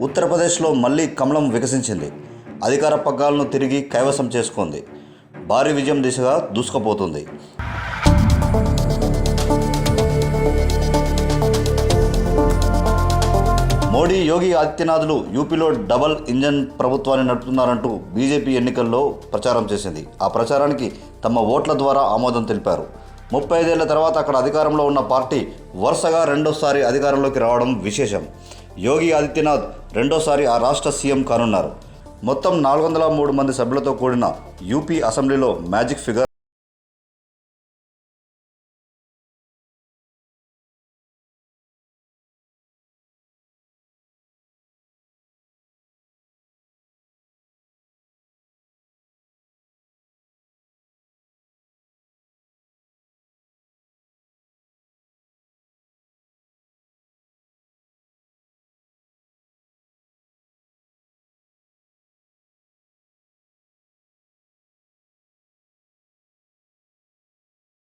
ఉత్తరప్రదేశ్లో మళ్ళీ కమలం వికసించింది. అధికార పగ్గాలను తిరిగి కైవసం చేసుకుంది. భారీ విజయం దిశగా దూసుకుపోతుంది. మోడీ యోగి ఆదిత్యనాథులు యూపీలో డబల్ ఇంజన్ ప్రభుత్వాన్ని నడుపుతున్నారంటూ బీజేపీ ఎన్నికల్లో ప్రచారం చేసింది. ఆ ప్రచారానికి తమ ఓట్ల ద్వారా ఆమోదం తెలిపారు. ముప్పై ఐదేళ్ళ తర్వాత అక్కడ అధికారంలో ఉన్న పార్టీ వరుసగా రెండోసారి అధికారంలోకి రావడం విశేషం. యోగి ఆదిత్యనాథ్ రెండోసారి ఆ రాష్ట్ర సీఎం కానున్నారు. మొత్తం నాలుగు వందల మూడు మంది సభ్యులతో కూడిన యూపీ అసెంబ్లీలో మ్యాజిక్ ఫిగర్